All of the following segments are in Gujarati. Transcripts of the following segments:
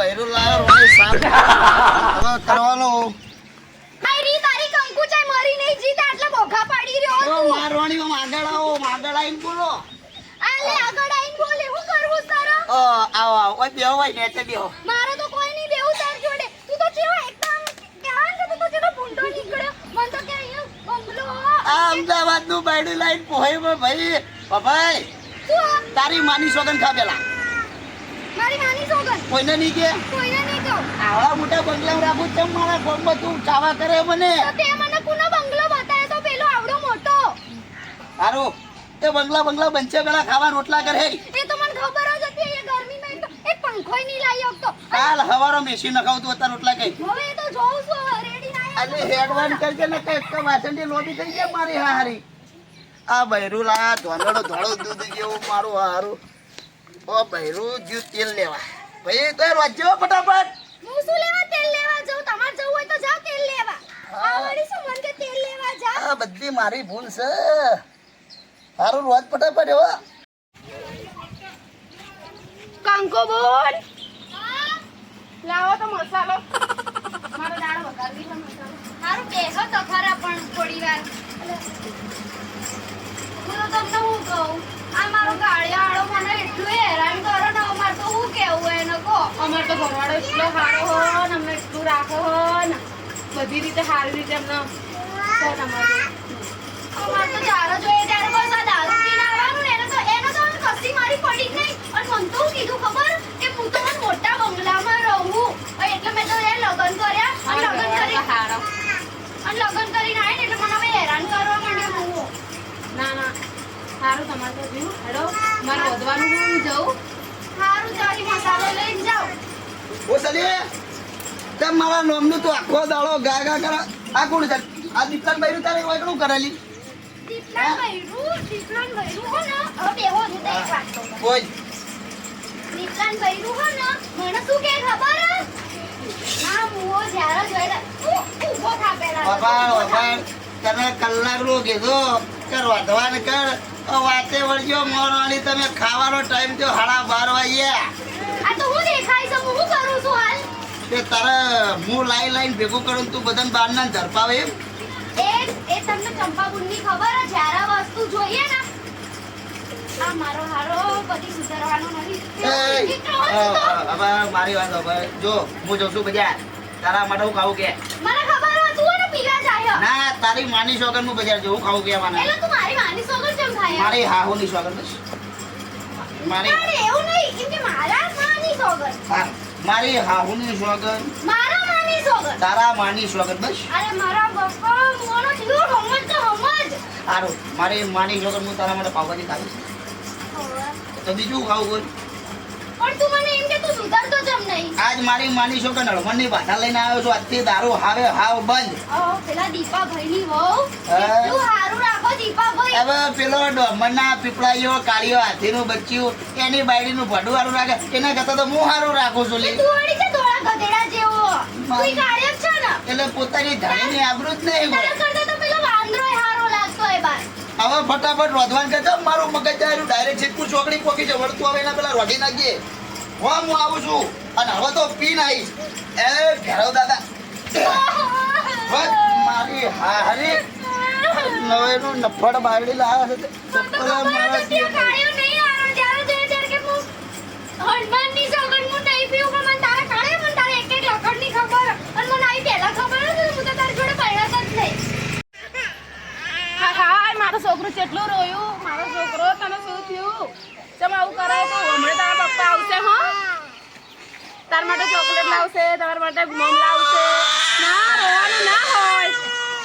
બૈરું લાયો રોય સાફ હવે કરવાનો. આઈ તારી કંકુ ચાય મરી નહીં જીત આટલા બોઘા પાડી રહ્યો તું. મારવાણી આગળ આવો આગળ આવીને બોલો. આ આગળ આઈને બોલે હું કરવું તારો? ઓ આવો આવો. ઓય બેહો ભાઈ નેચે બેહો. મારે તો કોઈ નહીં બેહું તાર જોડે. તું તો જેવો એકદમ કહેવાય ને તું તો જેનો ભૂંડો નીકળ્યો. મને તો કે અહીંયા બંગલો. આ અમદાવાદનું બાયડું લાઈન પોહે ભાઈ ભાઈ તારી માની સોગન ખા પેલા. મારી નાની સોગન કોઈને નહીં કે? કોઈને નહીં કહું. આવા મોટા બંગલા રાખું ચમ મારા ફોનમાં તું ચાવા કરે મને. તો તે મને કુનો બંગલો બતાવ્યો તો પેલો આવડો મોટો. હારો. તે બંગલા બંગલા બંચે પેલા ખાવા રોટલા કરે. એ તો મને ખબર જ હતી એ ગરમીમાં એક તો એક પંખોય નહીં લાવી શકતો. કાલ હવારો મેસી તો અત્યારે રોટલા કઈ હવે તો જોઉં છું રેડી ના અરે હેડવાન કરજે ને કઈ તો વાસણની લોબી થઈ જાય મારી હારી. આ બૈરુલા ધોંધળો ધોળો દૂધ જેવું મારું હારું. ઓ બૈરું જ્યુ તેલ લેવા. ભાઈ તો રોજો ફટાફટ. હું શું લેવા તેલ લેવા જાઉં? તમારે જવું હોય તો જાઓ તેલ લેવા. આ વળી શું મન કે તેલ લેવા જા આ બધી મારી ભૂલ છે. હારું રોજ ફટાફટ એવા. કાંકો બોલ. લાવો તો મસાલો. મારો દાળ વઘારવી છે મસાલો મારું બેસો તો ખરા પણ થોડી વાર હું તો તમને હું કહું આ મારો ગાળિયાવાળો મને એટલું હેરાન કરો ને અમારે તો હું કેવું એને કહો અમાર તો ઘરવાળો એટલો સારો હો ને અમને એટલું રાખો હો ને બધી રીતે સારી રીતે અમને અમારે. તો જ્યારે જોઈએ ત્યારે બસ આ દારૂ પીને આવવાનું ને એને તો એને તો કસી મારી પડી જ નહીં. અને મને તો કીધું ખબર કે હું તો મોટા બંગલામાં રહું. એટલે મેં તો એ લગ્ન કર્યા. અને લગ્ન કરી અને લગ્ન કરીને આવીને એટલે મને હવે હેરાન કરવા માંડ્યો હું ના ના સારું તમારે તો જીવ હેડો મારે વધવાનું હું જઉં સારું ચાલી મસાલો લઈને જાઓ ઓ સલી તેમ મારા નોમનું તું આખો દાડો ગા ગા કર. આ કોણ છે? આ દીપકન બૈરું તારે વાયકડું કરેલી? દીપલાન ભૈરું દીપલાન ભૈરું હો ને? હવે બેહો હું તો એક વાત કહું. કોઈ દીપલાન ભૈરું હો ને? મને શું કે ખબર ના મુઓ જ્યારે જોઈને ઊ, ઊભો થા પહેલા. બાબા બાબા તને કલાકનું કીધો. કર વધવાને કર. તો વાતે વળજો મોરવાળી તમે ખાવાનો ટાઈમ થયો હાડા બાર વાગ્યા આ તો હું દેખાય છે હું શું કરું છું હાલ તે તારા હું લાઈ લાઈન ભેગું કરું તું બધાને બાર ના ઝડપાવે એમ? એ એ તમને ચંપાબુનની ખબર છે જ્યારે વસ્તુ જોઈએ ને. આ મારો હારો બધી સુધારવાનો નથી હવે વાત હવે જો હું જઉં છું બજાર. તારા માટે હું ખાવું કે? મને ખબર હતું ને પીલા જાય. ના તારી માની સોગન હું બજાર જવું ખાવું કે મને એટલે તું મારી માની સોગર કેમ ખાય મારી હાહુની સોગન બસ. મારી એવું નહીં કે મારા માની સોગર હા, મારી હાહુની સોગન મારા માની સોગર તારા માની સોગન બસ. અરે મારા બાપા મોનો જીવ હમજ તો હમજ. આરો મારી માની સોગન હું તારા માટે પાવભાજી ખાવી તો બીજું ખાવું બોલ. પણ તું મને એમ કે તું સુધારતો જમ નહીં. આજ મારી માની સોગન હળવણની બાધા લઈને આવ્યો છું? આજથી દારૂ હાવે હાવ બંધ. ઓ પેલા દીપા ભાઈની વહુ. એટલું સારું રાખો દીપા ભાઈ હવે પેલો ડોમરના પીપળાઈઓ કાળીઓ હાથીનું બચ્યું એની બાયડીનું ભડું હારું રાખે. એના કરતા તો હું હારું રાખું છું લે. તું વળી છે ધોળા ગધેડા જેવો. કોઈ કાળિયો છે ને? એટલે પોતાની ધણીની આબરૂ જ નહીં તારા કરતા તો પેલો વાંદરોય હારો લાગતો એ બાર. હવે ફટાફટ રોધવાન કરજો મારું મગજ ડાયરેક્ટ સીધું ચોકડી પોકી છે? વળતું હવે એના પેલા રોધી નાખીએ. હા હું આવું છું. અને હવે તો પીન આવીશ એ ભેરવ દાદા. મારી હારી. નવેનું નફળ બારડી લાવ્યા છે તે. મને તો પેલા ખબર જ મારા હતી આ કાળિયો નહીં હારો જ્યારે જોઈએ ત્યારે કે હું હનુમાનની સોગંદ હું નહીં પીવું પણ મને તારા કાળે મને તારે એક એક લખડની ખબર અને મને આવી પહેલા ખબર હતી હું તો તારી જોડે પહેલા જ નહીં હા હા મારો છોકરો કેટલું રોયું મારો છોકરો તને શું થયું ચમ આવું કરાય તો હમણાં તારા પપ્પા આવશે હો તાર માટે લાવશે તમારા માટે મોમ લાવશે. ના, રોવાનું ના હોય.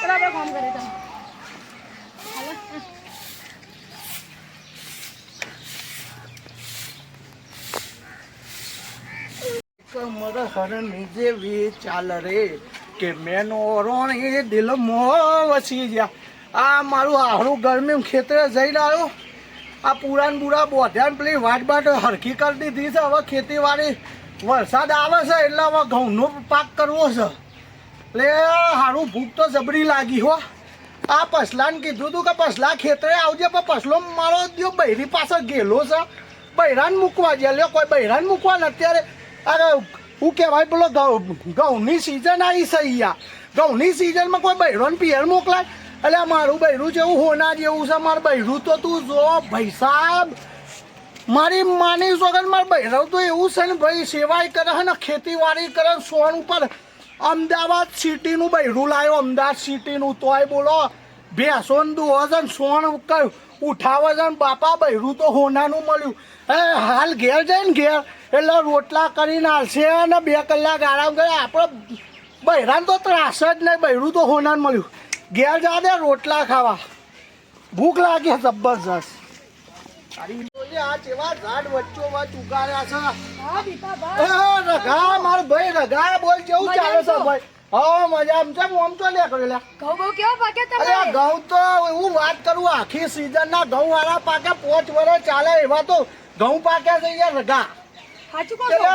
ચલો, આપણે કોમ કરે તમે ચાલ રે કે મેનો રોણી દિલ મો વસી ગયા. આ મારું આહરું ગરમી ખેતરે જઈને આવ્યો. આ પુરાન બુરા બોધ્યાન પેલી વાટ બાટ હરખી કરી દીધી છે. હવે ખેતીવાડી વરસાદ આવે છે એટલે હવે ઘઉંનો પાક કરવો છે. એટલે સારું ભૂખ તો જબરી લાગી હો. આ પસલાને કીધું તું કે પસલા ખેતરે આવજે, પણ પસલો મારો જો બૈરી પાસે ગેલો છે. બૈરાન મૂકવા જે લ્યો, કોઈ બૈરાન મૂકવા ને અત્યારે અરે હું કહેવાય પેલો ઘઉં, ઘઉંની સિઝન આવી છે અહીંયા. ઘઉંની સિઝનમાં કોઈ બૈરોને પિયર મોકલાય? એટલે મારું બૈરું જેવું હોના જેવું છે, મારું બૈરું તો તું જો, ભાઈ સાહેબ. મારી માની સોગન, માર બૈરવ તો એવું છે ને ભાઈ, સેવાય કરે છે ને, ખેતીવાડી કરે સોન ઉપર અમદાવાદ સિટીનું બૈરું લાવ્યો અમદાવાદ સિટીનું તોય બોલો. ભેંસો ને દુહો છે ને, સોન કયું ઉઠાવે છે ને, બાપા, બૈરું તો હોનાનું મળ્યું. એ હાલ ઘેર જાય ને ઘેર, એટલે રોટલા કરીને હાલશે અને બે કલાક આરામ કરે. આપણે બૈરાને તો ત્રાસ જ નહીં, બૈરું તો હોનાનું મળ્યું. ઘેર જા દે રોટલા ખાવા. ભૂખ લાગે જબરજસ્ત. આખી સીઝન ના ઘઉં વાળા પાકે પોચ વર્ષ ચાલે એવા તો ઘઉં પાક્યા છે રગા. સાચું કહો છો?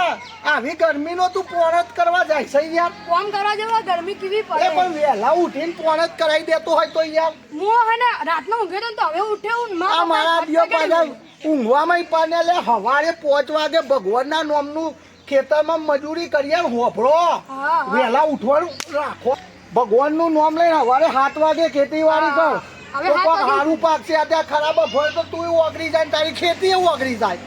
આવી ગરમીનો તું પોણત કરવા જાય છે યાર. કોણ કરવા જવા ગરમી કેવી એ પડે પણ વેલા ઉઠીને પોણત કરાવી દેતો હોય તો યાર. હું હને ને રાતનો ઊંઘે તો હવે ઉઠે હું આ મારા દિયો પાડા ઊંઘવામાં પાને લે હવારે 5 વાગે ભગવાનના નામનું ખેતરમાં મજૂરી કરીએ ને હોભળો. વેલા ઉઠવાનું રાખો. ભગવાનનું નામ લઈને હવારે સાત વાગે ખેતીવાડી કર. હવે સારું પાક પાકશે અત્યારે ખરાબ હોય તો તું ઓગળી જાય ને તારી ખેતી ઓગળી જાય.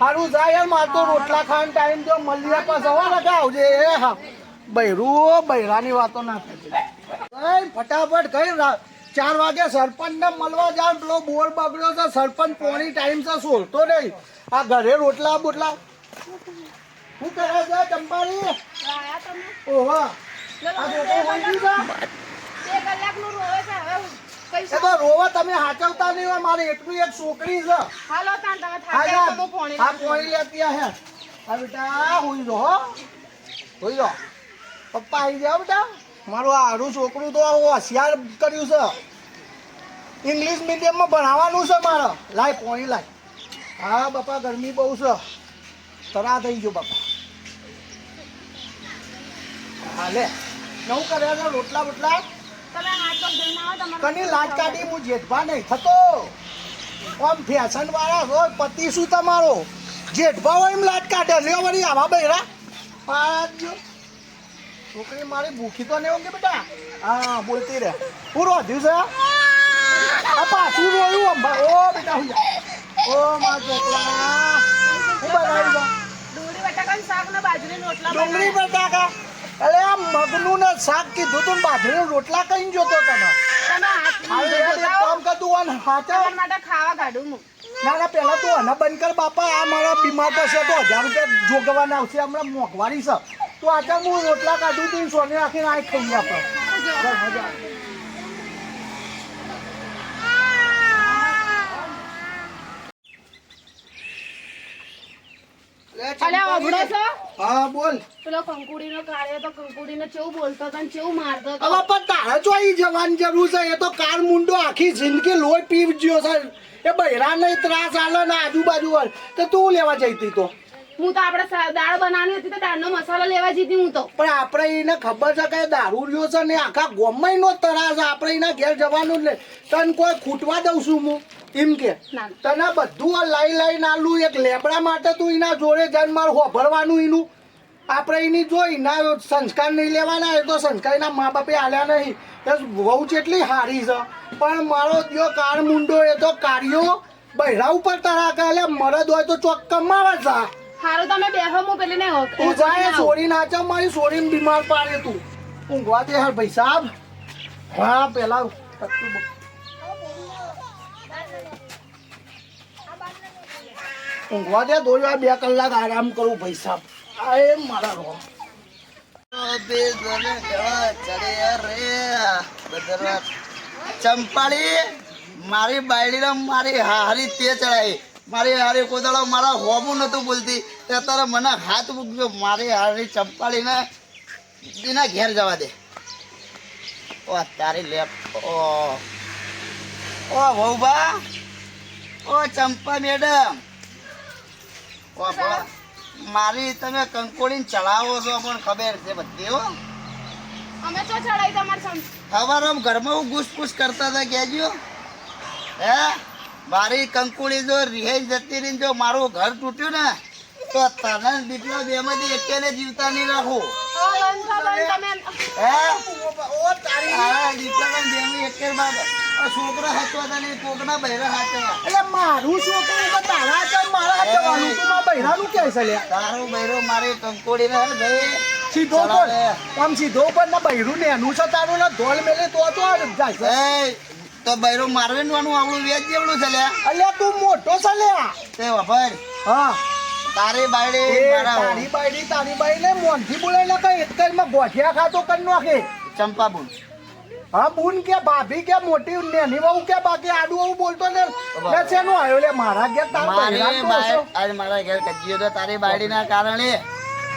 હારું જાય યાર માર તો રોટલા ખાવાનો ટાઈમ જો મળી પાસે હવા લગાવજે એ હા. બૈરું બૈરાની વાતો ના થાય. ફટાફટ કઈ ચાર વાગે સરપંચ ને મળવા જાવ પેલો બોર બગડ્યો છે સરપંચ પોણી ટાઈમ છે સોલતો નહીં. આ ઘરે રોટલા બોટલા. શું કરે છે ચંપાણી ઓહો. આ છે? બે કલાકનું રોવે છે હવે એ તો રોવા તમે હાચવતા નહીં હોય મારે એટલું એક છોકરી છે. હાલો તાન તમે યાર, તો પોણી હા પોણી લેતી હે. આ બેટા હોઈ જો હો. હુઈ જો. પપ્પા આવી જાવ બેટા. મારું આ હારું છોકરું તો હોશિયાર કર્યું છે. ઇંગ્લિશ મીડિયમમાં ભણાવવાનું છે મારે. લાય પોણી લાય. હા બાપા ગરમી બહુ છે. તરા થઈ ગયો બાપા. હાલે. નવું કર્યા છે રોટલા બોટલા? કની લાજ કાઢી હું જેઠભા નહીં થતો. આમ ફેશન વાળા હોય પતિ શું તમારો? જેઠભા હોય એમ લાજ કાઢે લ્યો વળી આવા બૈરા. પાજો છોકરી મારી ભૂખી તો નહીં બેટા? હા બોલતી રહે. હું રોધ્યું છે? આ પાછું રોયું અંબા ઓ બેટા હું ઓ મારા છોકરા હું બનાવ્યું છે ડુંગળી બટાકાનું શાક ને બાજરીના રોટલા ડુંગળી બટાકા. અરે આ મગનું ને શાક કીધું તું ને બાજરીના રોટલા કઈ જોતો એક કામ કર તું આને હાચવ માટે ખાવા કાઢું હું. ના ના પેલા તું આને બંધ કર બાપા આ મારા બીમાર થશે તો હજાર રૂપિયા જોગવાના આવશે હમણાં મોંઘવારી છે. તું આચા હું રોટલા કાઢું તું સોને રાખીને આ ખાઈ આપણે ચાલ, મજા આવે. અલ્યા અભડો છો? હા બોલ. પેલો કંકુડીનો કાઢ્યો તો કંકુડીને કેવું બોલતો હતો કેવું મારતો હવે પણ તારે જો જવાની જરૂર છે? એ તો કાર મુંડો આખી જિંદગી લોહી પી જ્યો છે. એ બૈરાને ત્રાસ આલે ને આજુબાજુ વાળ તો તું લેવા જઈતી તો? હું તો આપણે દાળ બનાવવાની હતી તો દાળનો મસાલો લેવા જીતી હું તો. પણ આપણે એને ખબર છે કે દારૂ રહ્યો છે ને આખા ગોમય નો તરાસ આપણે એના ઘેર જવાનું જ નહીં. તને કોઈ ખૂટવા દઉં છું હું? એમ કે. તને બધું આ લાઈ લાઈને આલું એક લેબડા માટે તું એના જોડે જઈને મારે હોભરવાનું એનું. આપણે એની જોઈ ના સંસ્કાર નહીં લેવાના એ તો સંસ્કાર એના મા બાપે આલ્યા નહીં. એ વહુ જેટલી હારી છે. પણ મારો દિયો કાર મુંડો એ તો કાર્યો બૈરા ઉપર તારા કાલે એટલે મરદ હોય તો ચોક્કમ કમાવા જા. હારો તમે બેહો હું પેલી ને તું જાય છોડી નાચો મારી સોરીને બીમાર પાડે તું. ઊંઘવા દે હાર ભાઈ સાહેબ. હા પેલા ટટ્ટુ બ- ઊંઘવા દે દો વાર બે કલાક આરામ કરું ભાઈ સાહેબ આ એ મારા રો. ચંપાળી, મારી બાયડીને મારી હારી તે ચડાઈ. મારી હારી કોદાળો મારા હોબું નતું બોલતી. તે અત્યારે મને હાથ મૂકજો મારી હારી ચંપાળીને એના ઘેર જવા દે. ઓ, તારી લેપ, ઓ. ઓ વહુબા ઓ, ચંપા મેડમ. મારી તમે કંકોડીને ચડાવો છો પણ ખબર છે બધી હો. અમે તો ચડાઈ તમારે સમ હવારમ ઘરમાં હું ઘૂસપૂસ કરતા હતા કહેજો. હે? મારી કંકોડી જો રિહાઈ જતી રહી જો મારું ઘર તૂટ્યું ને તો તને દીકરો બેમાંથી એકેને જીવતા નહીં રાખું. હે દીકરાને બેમાં એકે આ છોકરા કોકના હાચવા એટલે મારું છોકરું તો તારા હાથે મારા હાથે તું બૈરાનું છે લ્યા? તારું બહેરો મારી કંકોડી ને ભાઈ. સીધો પર. આમ સીધો પર ના બૈરું ને એનું છે તારું ને ધોલ મેલે તો તો જાય તો બહેરો મારવેનવાનું આવડું વ્યાજ જેવડું છે લે અલ્યા તું મોટો છે તે વફર હા. તારી બાયડે તારી બાયડી તારી ને મોનથી બોલાય ને કઈ એક માં ગોઠિયા ખાતો કરી નાખે. ચંપાબુન. હા બુન કે ભાભી કે મોટી નેની વહુ કે બાકી આડું આવું બોલતો ને છે નો આવ્યો લે? મારા ઘેર તાર મારે હશો. આજ મારા ઘેર કજ્યો તો તારી બાડીના કારણે.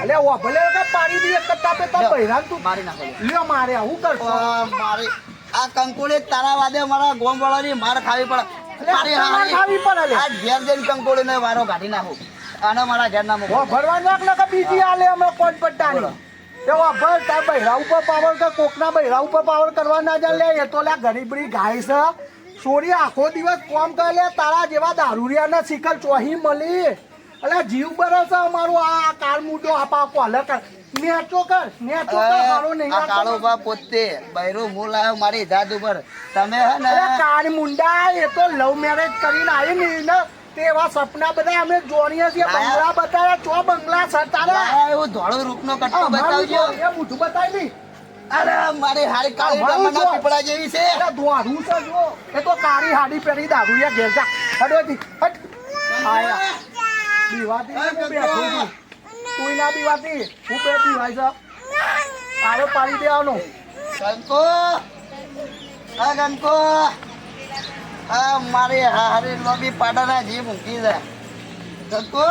અલે ઓ ભલે કે પાડી દઈએ એક પે તાર લ્યો, તું. મારી નાખો લ્યો. મારે હું કરશો. મારે આ કંકોળે તારા વાદે મારા ગોમ વાળાની માર ખાવી પડે. મારી ખાવી પડે. આ ઘેર જઈને કંકોડીને વારો કાઢી નાખું. અને મારા ઘેર ના મૂકો ભરવા નાખ ને કે બીજી આલે અમે કોણ પટ્ટાની તે વાભર તાર બૈરા ઉપર પાવર કે કોકના બૈરા ઉપર પાવર કરવા ના જાય લે એ તો લે ગરીબડી ગાય છે. સોરી આખો દિવસ કોમ કરે લે તારા જેવા દારૂરિયાના શિખર ચોહી મળી. એટલે જીવ બરસ અમારું આ કાર મૂડો આપા કોલર કર. નેચો કર નેચો કર હારો નહીં આ કાળો બા પોતે બૈરો હું લાવ્યો મારી જાત ઉપર. તમે હે ને કાર મુંડા એ તો લવ મેરેજ કરીને આવી ને ને તેવા સપના બધા અમે જોણીએ છીએ. બંગલા બતાવ્યા ચો બંગલા છે તારા લાયા એવું ધોળો રૂપનો કટકો બતાવજો. એ મોઢું બતાવી અરે મારી હારી કાળી જો. પીપળા જેવી છે. અરે ધોળું છે જો. એ તો કાળી હાડી પહેરી દારૂ યા ઘેર જા. હડોથી હટ. આયા. દીવાતી હું બેઠો છું. તું ના દીવાતી હું બે બીવાય છે તારે પાડી દેવાનો. કંકો આ કંકો આ મારી હારી લોબી પાડાના જી મૂકી દે. કંકુ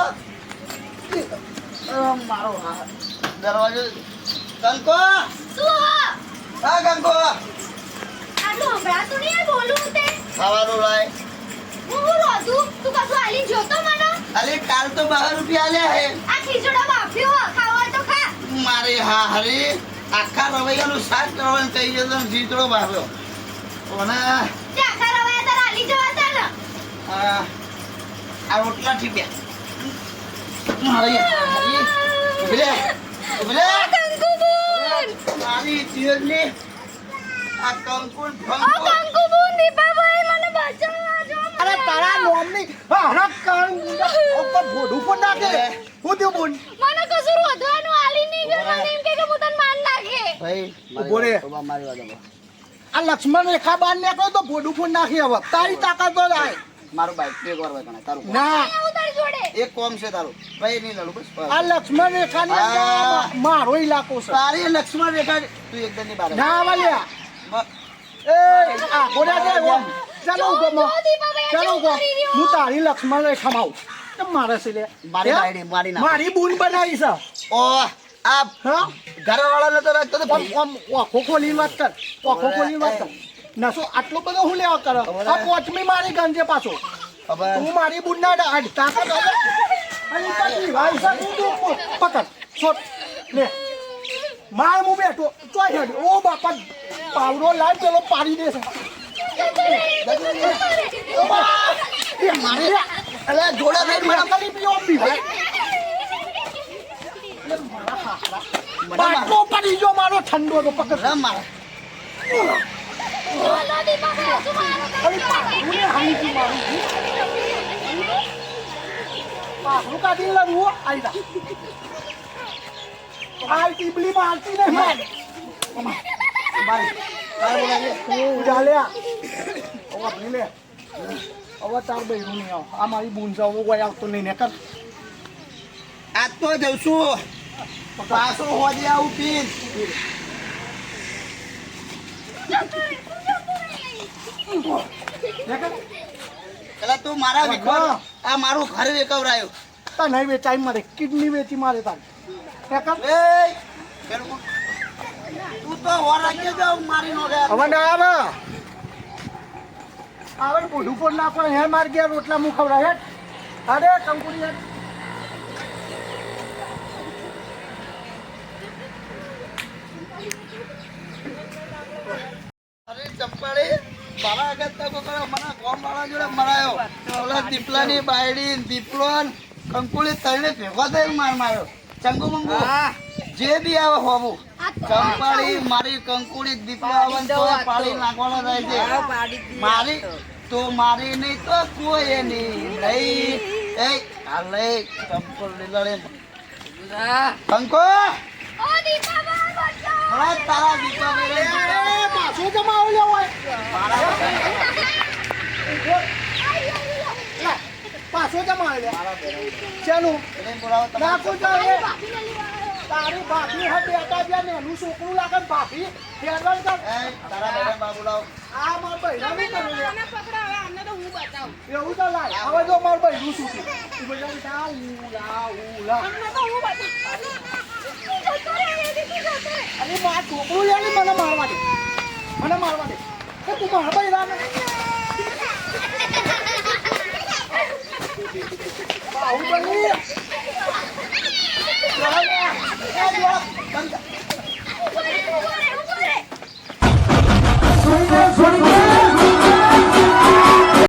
મારો હા દરવાજો કંકુ શું હો? કંકો ખાવાનું લાય. હું હું રોધું? તું કશું આલી જોતો મને? અલે કાલ તો બાર રૂપિયા લે હે. આ ખીચડો બાફ્યો ખાવા તો ખા. મારે હા હરી આખા રવૈયાનું શાક કરવાનું કહી જતો ખીચડો બાફ્યો. અને તે આખા રવાયા તાર આલી જવા તા ને આ રોટલા ઠીક્યા આ લક્ષ્મણ રેખા બાર નીકળો તો ભોડું ફોન નાખી. હવે. તારી તાકાત તો થાય મારું બાઈક એક વાર હોય તારું કોમ. ના હું તારી જોડે એક કોમ છે તારું ભાઈ નહીં લડું બસ આ લક્ષ્મણ રેખાની અંદર મારો ઇલાકો છે તારી લક્ષ્મણ રેખા તું એકદમની બહાર ના વાલ્યા એ આ ગોડા દે ચાલો ઊભો મો ચાલો ઊભો? હું તારી લક્ષ્મણ રેખામાં આવું કેમ મારે છે લે મારી હે? મારી. મારી બૂન બનાવી છે ઓ આ હા ઘરવાળાને તો રાખતો તો ઓખો ખોલીને વાત કર ઓખો ખોલીને વાત કર નસો આટલો બધો હું લેવા કરો? આ પોચમી મારી ગંજે પાછો. હું તું મારી બુડના તાકાત હવે અને ભાઈ સા તું પકડ. છોટ લે. માર હું બેઠો. ચોય હેડ. ઓ બાપા પાવડો લાવ પેલો પાડી દેશે. એ મારે. અલે જોડા થઈને મને પીઓ પી ભાઈ. બાટલો પડી ગયો મારો ઠંડો તો પકડ. મારા. મારે બોલો દીપાભાઈ હજુ મારો અરે પાકડું ને હાની તું મારું પાકડું કાઢી લડવું આઈ જા આ ટીબલી મારતી ને માર મારી તારે બોલાવે ચાલ્યા હવે આપણી લે હવે તાર બૈરું નહીં આવ આ મારી બૂન કોઈ આવતો નહીં ને કર આજ તો જઉં છું. પાછો હોજે આવું પીન પેલા તું મારા વિખર આ મારું ઘર વેકવરાયું. તા નહીં વેચાઈ મારે કિડની વેચી મારે તાર. ને એ તું તો હોર રાખી જાવ મારી નો હવે ના આવે. આવે ને મોઢું પર નાખો હે માર ગયા રોટલા મું ખવડાય અરે કંકુડી હેઠ અરે મારા આગળ તો કોઈ મને કોમ વાળા જોડે મરાયો. ઓલા દીપલાની બાયડી દીપલો કંકુલી તઈને ભેગો થઈને માર માર્યો. ચંગુ મંગુ જે બી આવે હોવું. ચંપાડી મારી કંકુડી દીપલો આવે ને પાડી નાખવાનો થાય છે. મારી તો મારી નહીં તો કોઈ નહીં નહીં. એ હાલે ચંપલ લીલડે કંકો? તારા દીપા પાછો જમાવો લ્યો હોય લે, પાછો જમાવો નાખું ચાલે ભાભી ને લેવા આવ્યો. તારી ભાભી હા બેટા જ્યાં નેનું છોકરું લાગે ને ભાભી હેરાન કર. એ તારા બેટા બા બોલાવો આ માર બૈરા કરે લે. આને તો હું બતાવું. એવું તો લાય. હવે જો માર બૈરું શું છે? તું બધા બેટા ઉલા ઉલા તો હું બતાવું. અરે છોકરું લે ને મને મારવા દે. મને મારવા દે. એ તું મારા ભાઈ રાને આવું બની છોડી દે છોડી દે